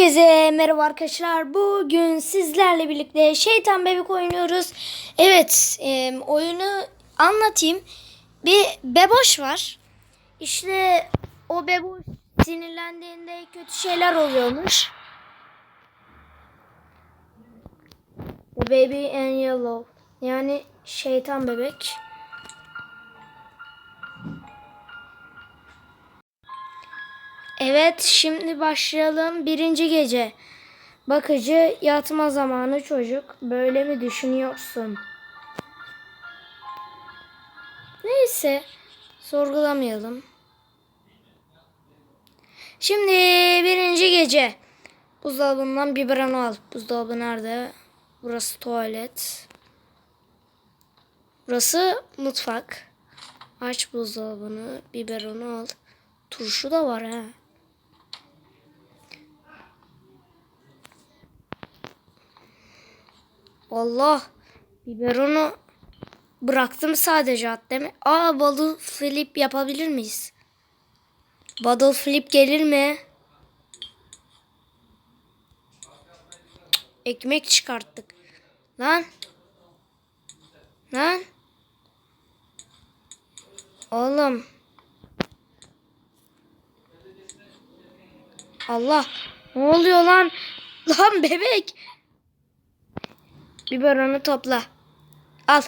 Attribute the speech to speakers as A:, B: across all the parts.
A: Herkese merhaba arkadaşlar. Bugün sizlerle birlikte şeytan bebek oynuyoruz. Evet e, oyunu anlatayım. Bir beboş var. İşte o beboş sinirlendiğinde kötü şeyler oluyormuş. The baby and yellow. Yani şeytan bebek. Evet şimdi başlayalım. Birinci gece. Bakıcı yatma zamanı çocuk. Böyle mi düşünüyorsun? Neyse. Sorgulamayalım. Şimdi birinci gece. Buzdolabından biberon al. Buzdolabı nerede? Burası tuvalet. Burası mutfak. Aç buzdolabını. Biberonu al. Turşu da var ha. Allah. Biberonu bıraktım sadece at değil mi? Aa balı flip yapabilir miyiz? Bottle flip gelir mi? Ekmek çıkarttık. Lan. Lan. Oğlum. Allah. Ne oluyor lan? Lan bebek. Biberonu topla. Al.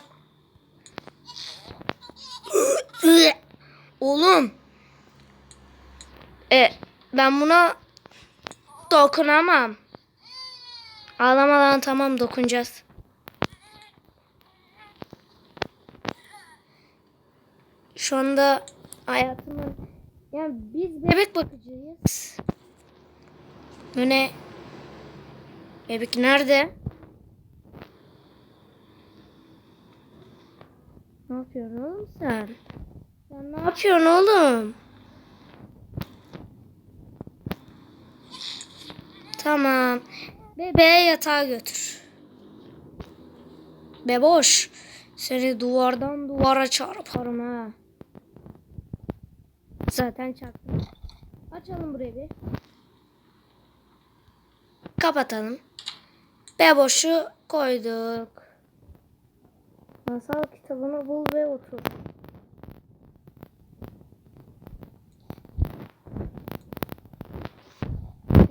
A: Oğlum. E, ben buna dokunamam. Ağlama lan tamam dokunacağız. Şu anda hayatımın yani biz bebek bakıcıyız. Bu ne? Bebek nerede? Ne yapıyorsun oğlum sen? Sen ne yapıyorsun oğlum? Tamam. Bebeğe yatağa götür. Beboş. Seni duvardan duvara çarparım ha. Zaten çarptım. Açalım burayı bir. Kapatalım. Beboş'u koyduk. Masal kitabını bul ve otur.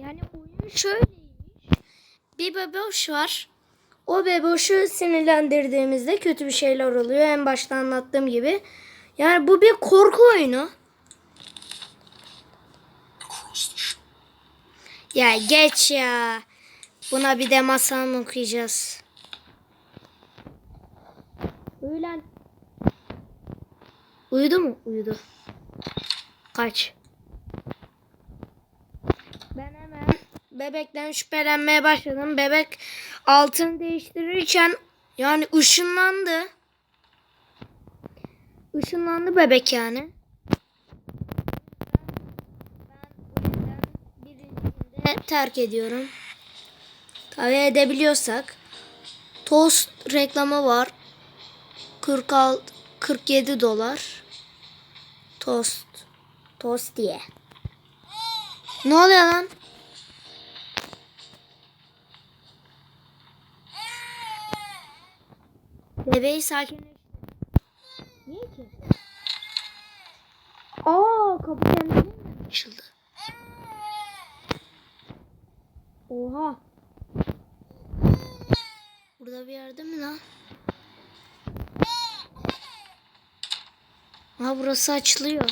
A: Yani oyun şöyleymiş. Bir beboş var. O beboşu sinirlendirdiğimizde kötü bir şeyler oluyor. En başta anlattığım gibi. Yani bu bir korku oyunu. Ya geç ya. Buna bir de masal mı okuyacağız? Uyu lan. Uyudu mu? Uyudu. Kaç. Ben hemen bebekten şüphelenmeye başladım. Bebek altını değiştirirken yani ışınlandı. Işınlandı bebek yani. Ben terk ediyorum. Tabii edebiliyorsak. Toast reklamı var. 46 47 dolar. Tost. Tost diye. Ne oluyor lan? Bebeği sakinleştir. Niye ki? Aa kapı kendine açıldı? Oha. Burada bir yerde mi lan? Ha burası açılıyor.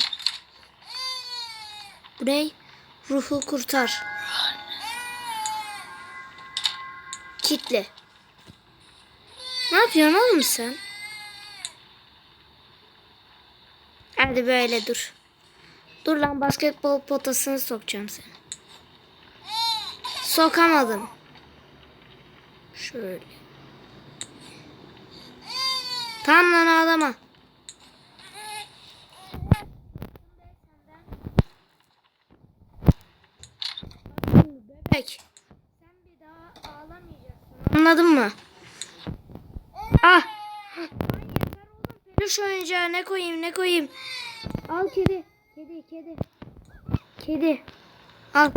A: Bu ne? Ruhu kurtar. Kitle. Ne yapıyorsun oğlum sen? Hadi böyle dur. Dur lan basketbol potasını sokacağım seni. Sokamadım. Şöyle. Tamam lan ağlama. Bebek. Sen bir daha ağlamayacaksın. Anladın mı? Ah. Peluş oyuncağı ne koyayım ne koyayım. Al kedi. Kedi kedi. Kedi. Al.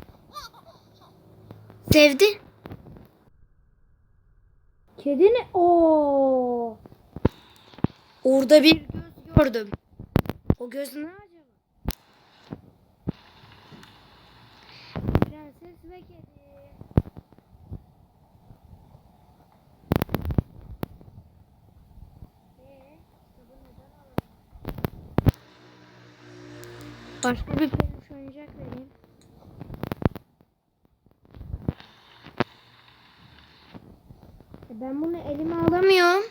A: Sevdi. Kedi ne? Oo. Orada bir göz gördüm. O göz ne acaba? Prenses ve kedi. Ee, kitabı neden alalım? Başka bir peluş oyuncak vereyim. E Ben bunu elime alamıyorum.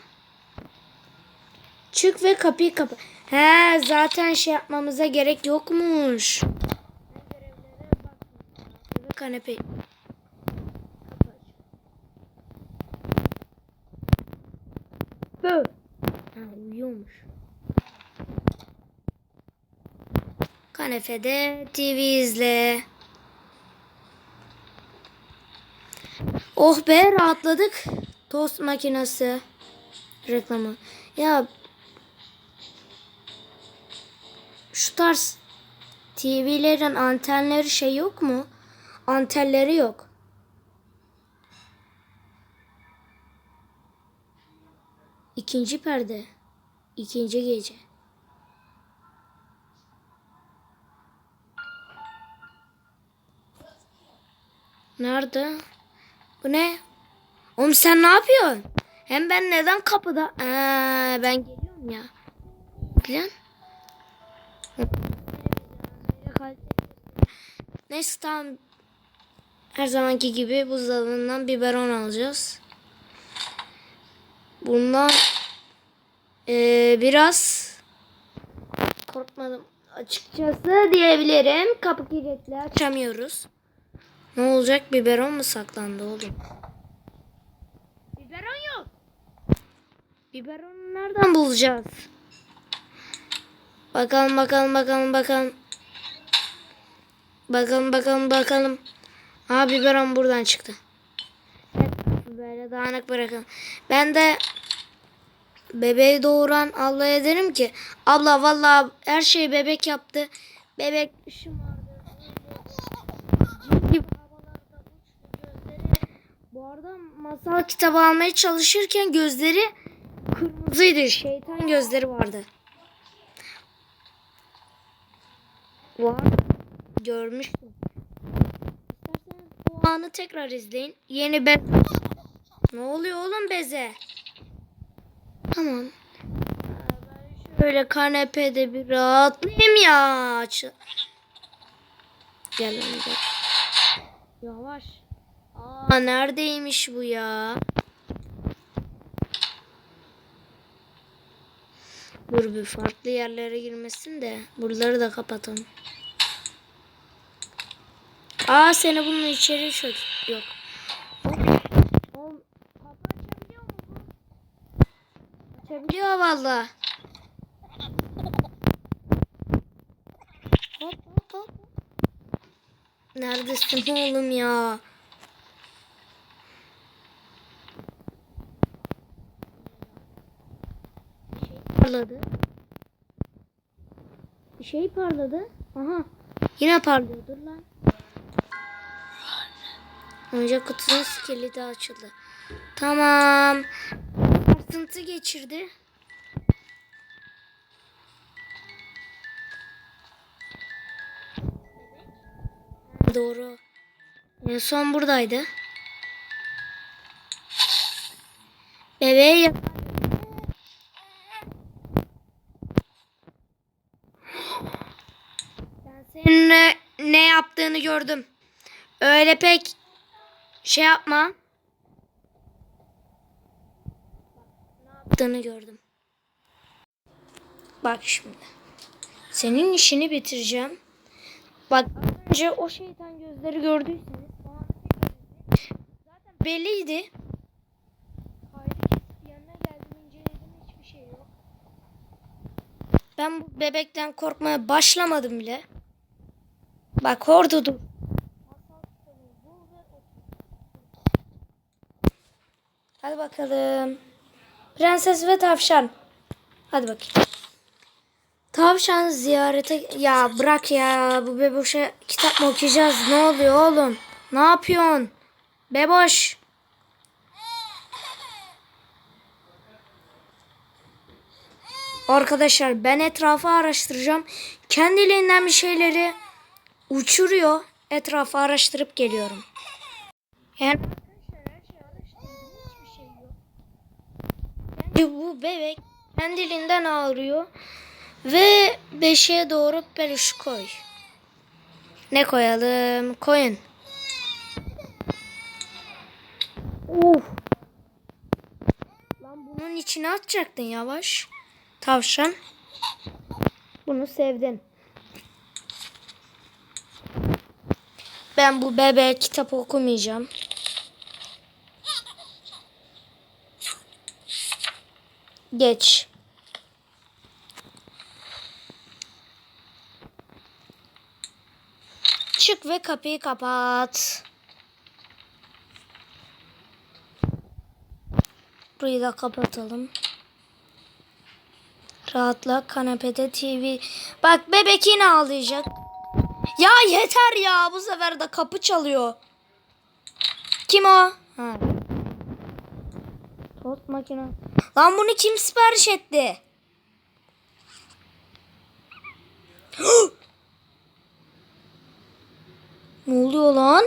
A: Çık ve kapıyı kapa. He zaten şey yapmamıza gerek yokmuş. Kanepe. Bö. Ha, uyuyormuş. Kanepede TV izle. Oh be rahatladık. Tost makinesi reklamı. Ya şu tarz TV'lerin antenleri şey yok mu? Antenleri yok. İkinci perde. İkinci gece. Nerede? Bu ne? Oğlum sen ne yapıyorsun? Hem ben neden kapıda? Aa, ben geliyorum ya. Lan. Neyse tamam. Her zamanki gibi buzdolabından biberon alacağız. Bundan eee, biraz korkmadım açıkçası diyebilirim. Kapı kilitli açamıyoruz. Ne olacak? Biberon mu saklandı oğlum? Biberon yok. Biberonu nereden bulacağız? Bakalım bakalım bakalım bakalım. Bakalım bakalım bakalım. Aa biberon buradan çıktı. Böyle dağınık bırakın. Ben de bebeği doğuran ablaya derim ki abla vallahi her şeyi bebek yaptı. Bebek şımardı. Cin gibi havalarda uçtu gözleri. Bu arada masal kitabı almaya çalışırken gözleri kırmızıydı. Şeytan gözleri vardı. Var. Görmüştüm. İsterseniz bu anı tekrar izleyin. Yeni bez. Ne oluyor oğlum beze? Tamam. Ben şöyle kanepede bir rahatlayayım ya. Gel gel. Yavaş. Aa neredeymiş bu ya? Dur bir farklı yerlere girmesin de buraları da kapatalım. Aa seni bunun içeri çök. Yok. Açabiliyor valla. Neredesin oğlum ya? Parladı. Bir şey parladı. Aha. Yine parlıyor. Dur lan. Oyuncak kutusunun kilidi açıldı. Tamam. Sarsıntı geçirdi. Doğru. En son buradaydı. Bebeğe yak- Ben senin ne, ne yaptığını gördüm. Öyle pek şey yapma. Yaptığını gördüm. Bak şimdi. Senin işini bitireceğim. Bak önce o şeytan gözleri gördüyseniz bana zaten belliydi. Şey. Ben bu bebekten korkmaya başlamadım bile. Bak orada dur. Hadi bakalım. Prenses ve tavşan. Hadi bakayım. Tavşan ziyarete... Ya bırak ya. Bu bebuşa kitap mı okuyacağız? Ne oluyor oğlum? Ne yapıyorsun? Beboş. Arkadaşlar ben etrafı araştıracağım. Kendiliğinden bir şeyleri uçuruyor. Etrafı araştırıp geliyorum. Yani bu bebek kendiliğinden ağrıyor. Ve beşiğe doğru peluş koy. Ne koyalım? Koyun. Uf. Lan bunun içine atacaktın yavaş. Tavşan. Bunu sevdin. Ben bu bebeğe kitap okumayacağım. Geç. Çık ve kapıyı kapat. Burayı da kapatalım. Rahatla kanepede TV. Bak bebek yine ağlayacak. Ya yeter ya bu sefer de kapı çalıyor. Kim o? Ha. Tost makine. Lan bunu kim sipariş etti? ne oluyor lan?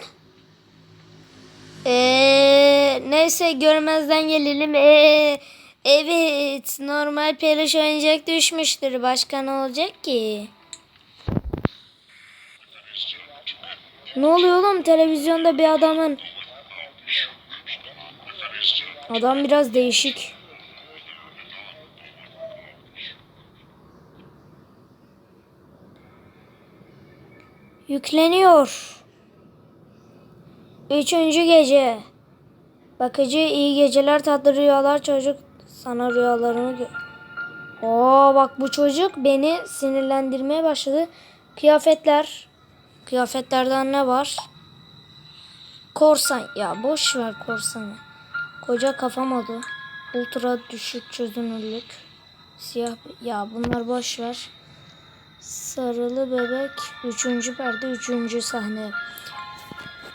A: Ee, neyse görmezden gelelim. Ee, evet normal peluş oyuncak düşmüştür. Başka ne olacak ki? Ne oluyor oğlum televizyonda bir adamın Adam biraz değişik. Yükleniyor. Üçüncü gece. Bakıcı iyi geceler tatlı rüyalar çocuk sana rüyalarını gö- Oo bak bu çocuk beni sinirlendirmeye başladı. Kıyafetler. Kıyafetlerden ne var? Korsan. Ya boş ver korsanı. Koca kafa modu. Ultra düşük çözünürlük. Siyah. Ya bunlar boş ver. Sarılı bebek. Üçüncü perde. Üçüncü sahne.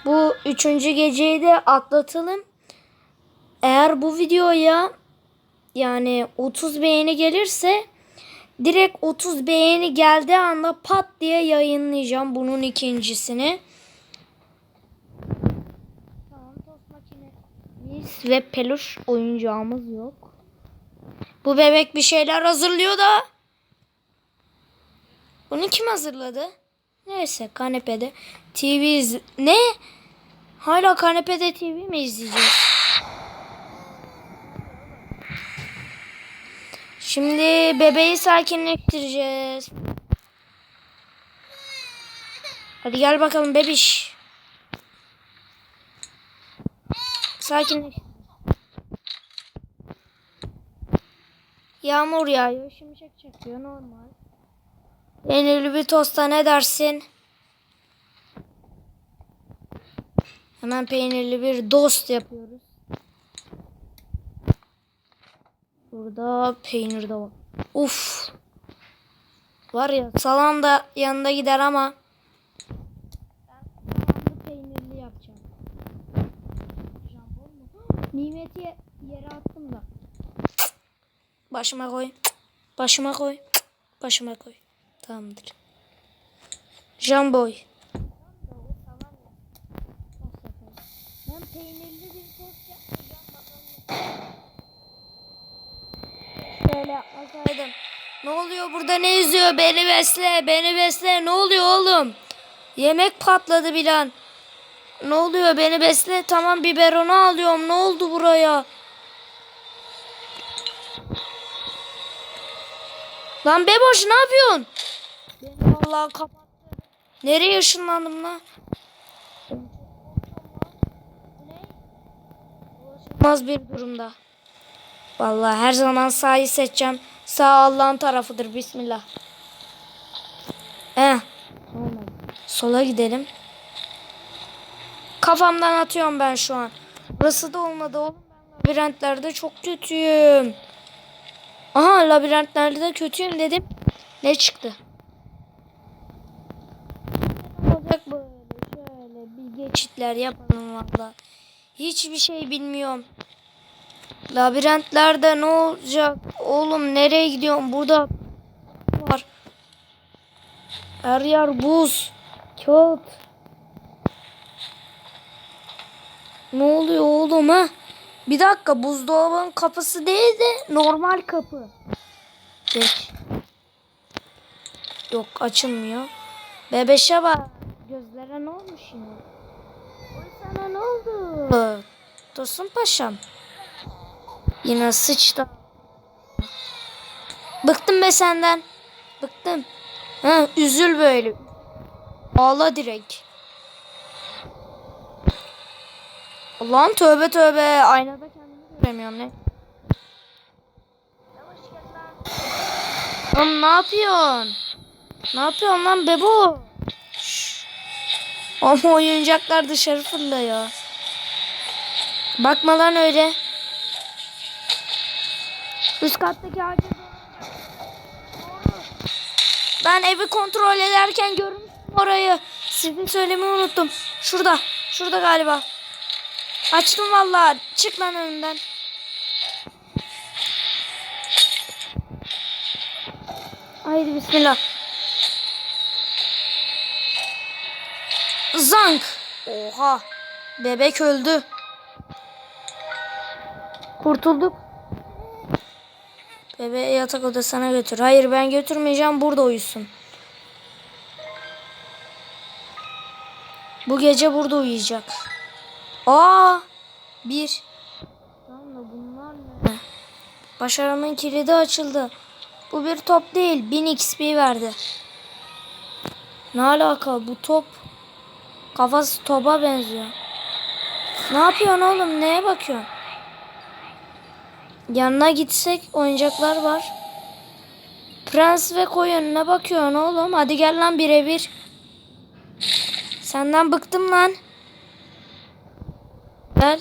A: Bu üçüncü geceyi de atlatalım. Eğer bu videoya yani 30 beğeni gelirse direkt 30 beğeni geldiği anda pat diye yayınlayacağım bunun ikincisini. Tamam tost makinemiz ve peluş oyuncağımız yok. Bu bebek bir şeyler hazırlıyor da. Bunu kim hazırladı? Neyse kanepede TV iz... Ne? Hala kanepede TV mi izleyeceğiz? Şimdi bebeği sakinleştireceğiz. Hadi gel bakalım bebiş. Sakinleş. Yağmur yağıyor, şimşek çekiyor normal. Peynirli bir tosta ne dersin? Hemen peynirli bir dost yapıyoruz. Burada peynir de var. Uf. Var ya salam da yanında gider ama ben peynirli yapacağım. Nimeti ye- yere attım da. Başıma koy. Başıma koy. Başıma koy. Tamamdır. Jamboy. Ben peynirli bir tost yapmayacağım. Bakalım. Yapmasaydım. Ne oluyor burada ne yüzüyor? Beni besle, beni besle. Ne oluyor oğlum? Yemek patladı bir an. Ne oluyor? Beni besle. Tamam biberonu alıyorum. Ne oldu buraya? Lan Beboş ne yapıyorsun? Beni vallahi kapattı. Nereye ışınlandım lan? Ulaşılmaz bir durumda. Vallahi her zaman sağı seçeceğim. Sağ Allah'ın tarafıdır. Bismillah. Eh. Sola gidelim. Kafamdan atıyorum ben şu an. Burası da olmadı oğlum. Ben labirentlerde çok kötüyüm. Aha labirentlerde de kötüyüm dedim. Ne çıktı? Olacak böyle şöyle bir geçitler yapalım valla. Hiçbir şey bilmiyorum. Labirentlerde ne olacak? Oğlum nereye gidiyorum? Burada var. Her yer buz. Kağıt. Ne oluyor oğlum ha? Bir dakika buzdolabının kapısı değil de normal kapı. Geç. Yok açılmıyor. Bebeşe bak. Gözlere ne olmuş yine? Oy sana ne oldu? Tosun paşam. Yine sıçtı. Bıktım be senden. Bıktım. Ha, üzül böyle. Ağla direkt. Allah'ım tövbe tövbe. Aynada kendimi göremiyorum ne? Oğlum ne yapıyorsun? Ne yapıyorsun lan bebo? Ama oyuncaklar dışarı fırlıyor. Bakma lan öyle. Üst kattaki ağaca. Ben evi kontrol ederken görmüştüm orayı. Size söylemeyi unuttum. Şurada. Şurada galiba. Açtım vallahi. Çık lan önümden. Haydi bismillah. Zank. Oha. Bebek öldü. Kurtulduk. Bebeği yatak odasına götür. Hayır ben götürmeyeceğim. Burada uyusun. Bu gece burada uyuyacak. Aa! Bir. Lan da bunlar ne? Başarımın kilidi açıldı. Bu bir top değil. 1000 XP verdi. Ne alaka bu top? Kafası topa benziyor. Ne yapıyorsun oğlum? Neye bakıyorsun? Yanına gitsek oyuncaklar var. Prens ve koyun ne bakıyorsun oğlum? Hadi gel lan birebir. Senden bıktım lan. Gel.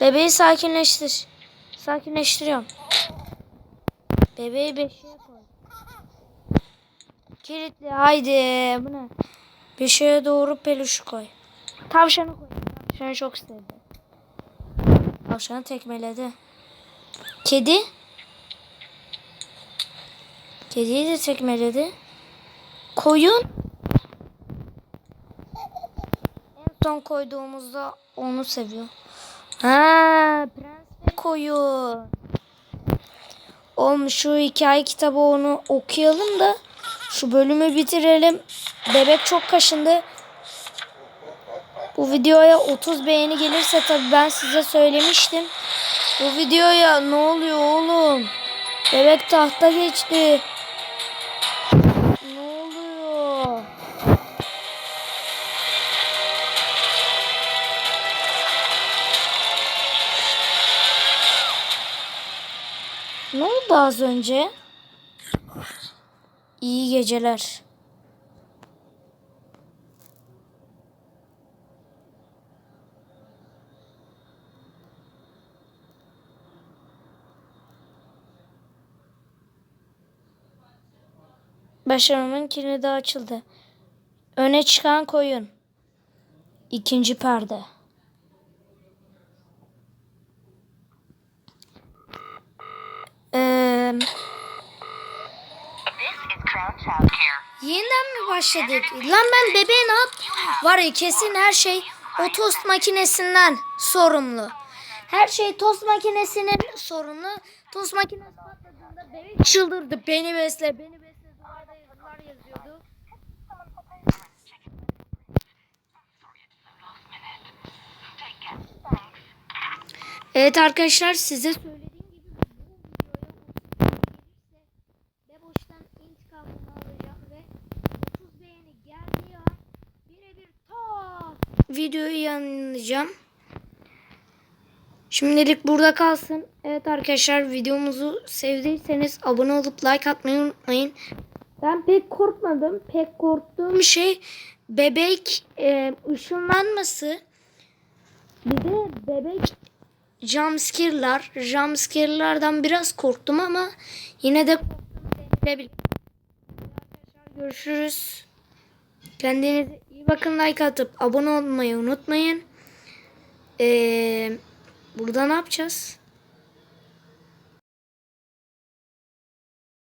A: Bebeği sakinleştir. Sakinleştiriyorum. Bebeği beşiğe koy. Kilitli haydi. Bu ne? Beşiğe doğru peluş koy. Tavşanı koy. Tavşanı çok sevdi. Tavşanı tekmeledi. Kedi. Kediyi de tekmeledi. Koyun. En son koyduğumuzda onu seviyor. Ha, prens ve koyun. Oğlum şu hikaye kitabı onu okuyalım da şu bölümü bitirelim. Bebek çok kaşındı. Bu videoya 30 beğeni gelirse tabii ben size söylemiştim. Bu videoya ne oluyor oğlum? Bebek tahta geçti. Ne oluyor? Ne oldu az önce? İyi geceler. Başarımın kilidi açıldı. Öne çıkan koyun. İkinci perde.
B: Care.
A: Yeniden mi başladık? Lan ben bebeğe ne yap? Var ya kesin her şey o tost makinesinden sorumlu. Her şey tost makinesinin sorumlu. Tost makinesi patladığında bebek çıldırdı. Beni besle, beni Evet arkadaşlar size söylediğim gibi bu videoya 30 beğeni gelirse Beboş'tan intikamını alacağım ve 30 beğeni geldiği an birebir tak videoyu yayınlayacağım. Şimdilik burada kalsın. Evet arkadaşlar videomuzu sevdiyseniz abone olup like atmayı unutmayın. Ben pek korkmadım. Pek korktuğum şey bebek e, ışınlanması. Bir de bebek jumpscare'lar. Jumpscare'lardan biraz korktum ama yine de korktum görüşürüz. Kendinize iyi bakın like atıp abone olmayı unutmayın. Ee, burada ne yapacağız?